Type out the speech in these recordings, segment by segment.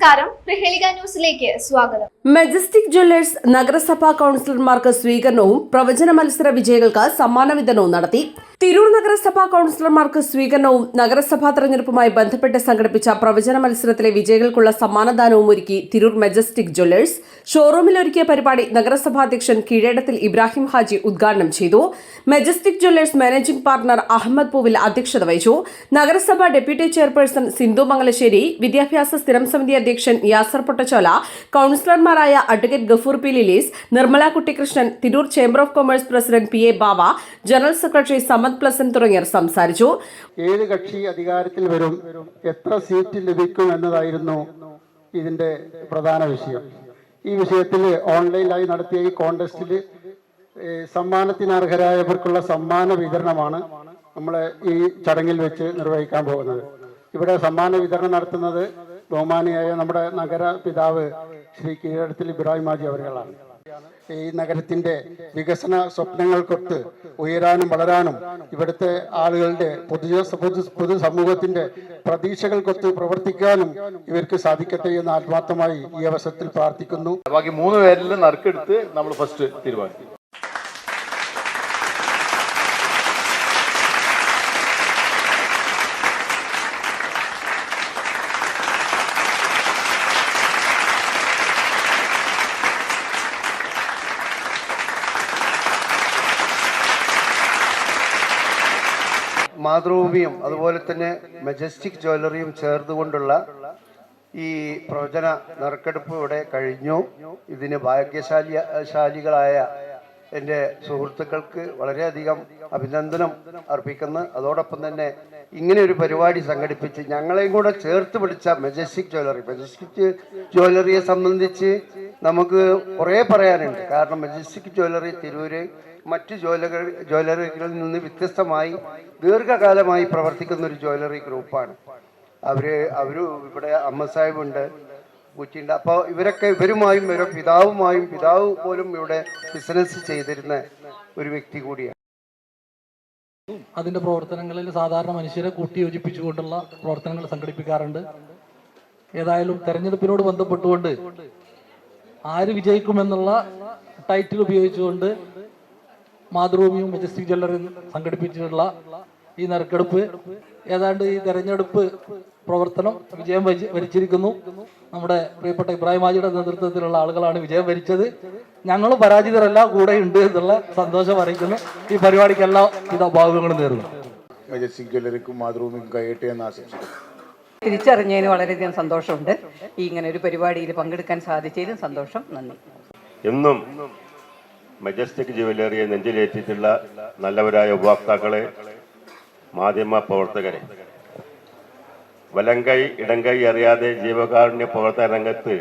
നമസ്കാരം. പ്രഹേളിക ന്യൂസിലേക്ക് സ്വാഗതം. മെജസ്റ്റിക് ജ്വല്ലേഴ്സ് നഗരസഭാ കൗൺസിലർമാർക്ക് സ്വീകരണവും പ്രവചന മത്സര വിജയികൾക്ക് സമ്മാന വിതരണവും നടത്തി. തിരൂർ നഗരസഭാ കൗൺസിലർമാർക്ക് സ്വീകരണവും നഗരസഭാ തെരഞ്ഞെടുപ്പുമായി ബന്ധപ്പെട്ട് സംഘടിപ്പിച്ച പ്രവചന മത്സരത്തിലെ വിജയികൾക്കുള്ള സമ്മാനദാനവും ഒരുക്കി തിരൂർ മജസ്റ്റിക് ജ്വല്ലേഴ്സ്. ഷോറൂമിൽ ഒരുക്കിയ പരിപാടി നഗരസഭാ അധ്യക്ഷൻ കീഴേടത്തിൽ ഇബ്രാഹിം ഹാജി ഉദ്ഘാടനം ചെയ്തു. Majestic Jewellers managing partner Ahammed Poovil അധ്യക്ഷത വഹിച്ചു. നഗരസഭാ ഡെപ്യൂട്ടി ചെയർപേഴ്സൺ സിന്ധു മംഗലശ്ശേരി വിദ്യാഭ്യാസ സ്ഥിരം സമിതി അധ്യക്ഷൻ യാസർ പൊട്ടച്ചോല കൗൺസിലർമാരായ advocate Gafoor P Lilees Nirmala Kuttikrishnan Tirur chamber of commerce president P A Bava general secretary Samad pleasant തുടങ്ങിയവർ സംസാരിച്ചു. ഏത് കക്ഷി അധികാരത്തിൽ വരും എത്ര സീറ്റ് ലഭിക്കും എന്നതായിരുന്നു ഇതിന്റെ പ്രധാന വിഷയം. ഈ വിഷയത്തിൽ ഓൺലൈനായി നടത്തിയ ഈ കോണ്ടസ്റ്റിൽ സമ്മാനത്തിന് അർഹരായവർക്കുള്ള സമ്മാന വിതരണമാണ് നമ്മൾ ഈ ചടങ്ങിൽ വെച്ച് നിർവഹിക്കാൻ പോകുന്നത്. ഇവിടെ സമ്മാന വിതരണം നടത്തുന്നത് ബഹുമാനിയായ നമ്മുടെ നഗര പിതാവ് ശ്രീ കീഴടത്തിൽ ഇബ്രാഹിം മാജി അവരുകളാണ്. ഈ നഗരത്തിന്റെ വികസന സ്വപ്നങ്ങൾക്കൊത്ത് ഉയരാനും വളരാനും ഇവിടുത്തെ ആളുകളുടെ പൊതു പൊതു സമൂഹത്തിന്റെ പ്രതീക്ഷകൾക്കൊത്ത് പ്രവർത്തിക്കാനും ഇവർക്ക് സാധിക്കട്ടെ എന്ന് ആത്മാർത്ഥമായി ഈ അവസരത്തിൽ പ്രാർത്ഥിക്കുന്നു. ബാക്കി മൂന്ന് പേരിൽ നറുക്കെടുത്ത് നമ്മൾ ഫസ്റ്റ് തീരുമാനിക്കും. മാതൃഭൂമിയും അതുപോലെ തന്നെ മജസ്റ്റിക് ജ്വല്ലറിയും ചേർന്നുകൊണ്ടുള്ള ഈ പ്രവചന നറുക്കെടുപ്പ് ഇവിടെ കഴിഞ്ഞു. ഇതിന് ഭാഗ്യശാലി ശാലികളായ എന്റെ സുഹൃത്തുക്കൾക്ക് വളരെയധികം അഭിനന്ദനം അർപ്പിക്കുന്നു. അതോടൊപ്പം തന്നെ ഇങ്ങനെ ഒരു പരിപാടി സംഘടിപ്പിച്ച് ഞങ്ങളെയും കൂടെ ചേർത്ത് പിടിച്ച മെജസ്റ്റിക് ജ്വല്ലറി മെജസ്റ്റിക് ജ്വല്ലറിയെ സംബന്ധിച്ച് നമുക്ക് കുറേ പറയാനുണ്ട്. കാരണം മെജസ്റ്റിക് ജ്വല്ലറി തിരൂര് മറ്റ് ജ്വല്ലറി ജ്വല്ലറികളിൽ നിന്ന് വ്യത്യസ്തമായി ദീർഘകാലമായി പ്രവർത്തിക്കുന്ന ഒരു ജ്വല്ലറി ഗ്രൂപ്പാണ്. അവർ അവർ ഇവിടെ അമ്മ സാഹിബുണ്ട് കുറ്റിയുണ്ട് അപ്പോൾ ഇവരൊക്കെ ഇവരുമായും ഇവരെ പിതാവുമായും പിതാവ് പോലും ഇവിടെ ബിസിനസ് ചെയ്തിരുന്ന ഒരു വ്യക്തി കൂടിയാണ്. അതിന്റെ പ്രവർത്തനങ്ങളിൽ സാധാരണ മനുഷ്യരെ കൂട്ടിയോജിപ്പിച്ചുകൊണ്ടുള്ള പ്രവർത്തനങ്ങൾ സംഘടിപ്പിക്കാറുണ്ട്. ഏതായാലും തെരഞ്ഞെടുപ്പിനോട് ബന്ധപ്പെട്ടുകൊണ്ട് ആര് വിജയിക്കുമെന്നുള്ള ടൈറ്റിൽ ഉപയോഗിച്ചുകൊണ്ട് മാതൃഭൂമിയും മെജസ്റ്റിക് ജ്വല്ലറിയും സംഘടിപ്പിച്ചിട്ടുള്ള ഈ നറുക്കെടുപ്പ് ഏതാണ്ട് ഈ തെരഞ്ഞെടുപ്പ് പ്രവർത്തനം വിജയം വരി- വരിച്ചിരിക്കുന്നു. നമ്മുടെ പ്രിയപ്പെട്ട ഇബ്രാഹിം ഹാജിയുടെ നേതൃത്വത്തിലുള്ള ആളുകളാണ് വിജയം വരിച്ചത്. ഞങ്ങൾ പരാജിതരല്ല കൂടെ ഉണ്ട് എന്നുള്ള സന്തോഷം അറിയിക്കുന്നു. ഈ പരിപാടിക്ക് എല്ലാ അഭാവങ്ങളും ഭാഗങ്ങളും നേരുന്നു മജസ്റ്റിക് ജ്വല്ലറിക്കും മാതൃഭൂമിക്കും കൈയട്ടെ എന്ന് ആശംസിക്കുന്നു. തിരിച്ചറിഞ്ഞതിന് വളരെയധികം സന്തോഷമുണ്ട്. ഈ ഇങ്ങനെ ഒരു പരിപാടിയിൽ പങ്കെടുക്കാൻ സാധിച്ചതിലും സന്തോഷം. നന്ദി. എന്നും മജസ്റ്റിക് ജുവലറിയെ നെഞ്ചിലേറ്റിട്ടുള്ള നല്ലവരായ ഉപഭോക്താക്കളെ മാധ്യമ പ്രവർത്തകരെ. വലങ്കൈ ഇടങ്കൈ അറിയാതെ ജീവകാരുണ്യ പ്രവർത്തന രംഗത്ത്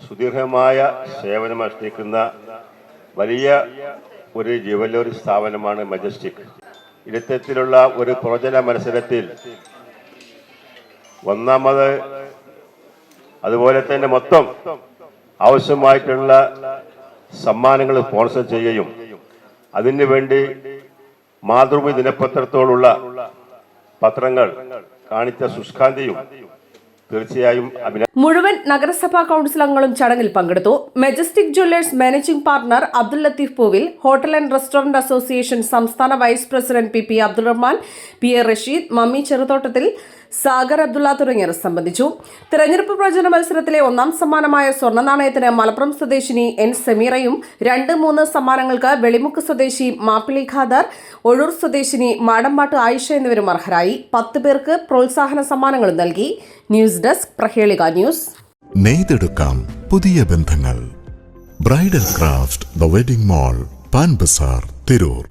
സുദീർഘമായ സേവനമനുഷ്ഠിക്കുന്ന വലിയ ഒരു ജുവലറി സ്ഥാപനമാണ് മജസ്റ്റിക് ഇത്തരത്തിലുള്ള ഒരു പ്രവചന മത്സരത്തിൽ ഒന്നാമത് അതുപോലെ തന്നെ മൊത്തം ആവശ്യമായിട്ടുള്ള സമ്മാനങ്ങൾ സ്പോൺസർ ചെയ്യുകയും അതിനു വേണ്ടി മാതൃഭൂമി ദിനപത്രത്തോടുള്ള പത്രങ്ങൾ കാണിച്ച സുഷ്കാന്തിയും തീർച്ചയായും മുഴുവൻ നഗരസഭാ കൌൺസിൽ അംഗങ്ങളും ചടങ്ങിൽ പങ്കെടുത്തു. Majestic Jewellers managing partner Abdul Latheef Poovil hotel and restaurant association സംസ്ഥാന vice president P P Abdul Rahman P A Rasheed Mammi Cheruthottathil Sagar Abdulla തുടങ്ങിയവർ സംബന്ധിച്ചു. തെരഞ്ഞെടുപ്പ് പ്രചരണ മത്സരത്തിലെ ഒന്നാം സമ്മാനമായ സ്വർണ നാണയത്തിന് മലപ്പുറം സ്വദേശിനി എൻ സമീറയും രണ്ട് മൂന്ന് സമ്മാനങ്ങൾക്ക് വെളിമുക്ക് സ്വദേശി മാപ്പിളി ഖാദർ ഒഴൂർ സ്വദേശിനി മാടമ്പാട്ട് ആയിഷ എന്നിവരും അർഹരായി. പത്ത് പേർക്ക് പ്രോത്സാഹന സമ്മാനങ്ങളും നൽകി. News desk Prahelika news. നെയ്തെടുക്കാം പുതിയ ബന്ധങ്ങൾ. Bridal craft the wedding mall Pan Bazar Tirur.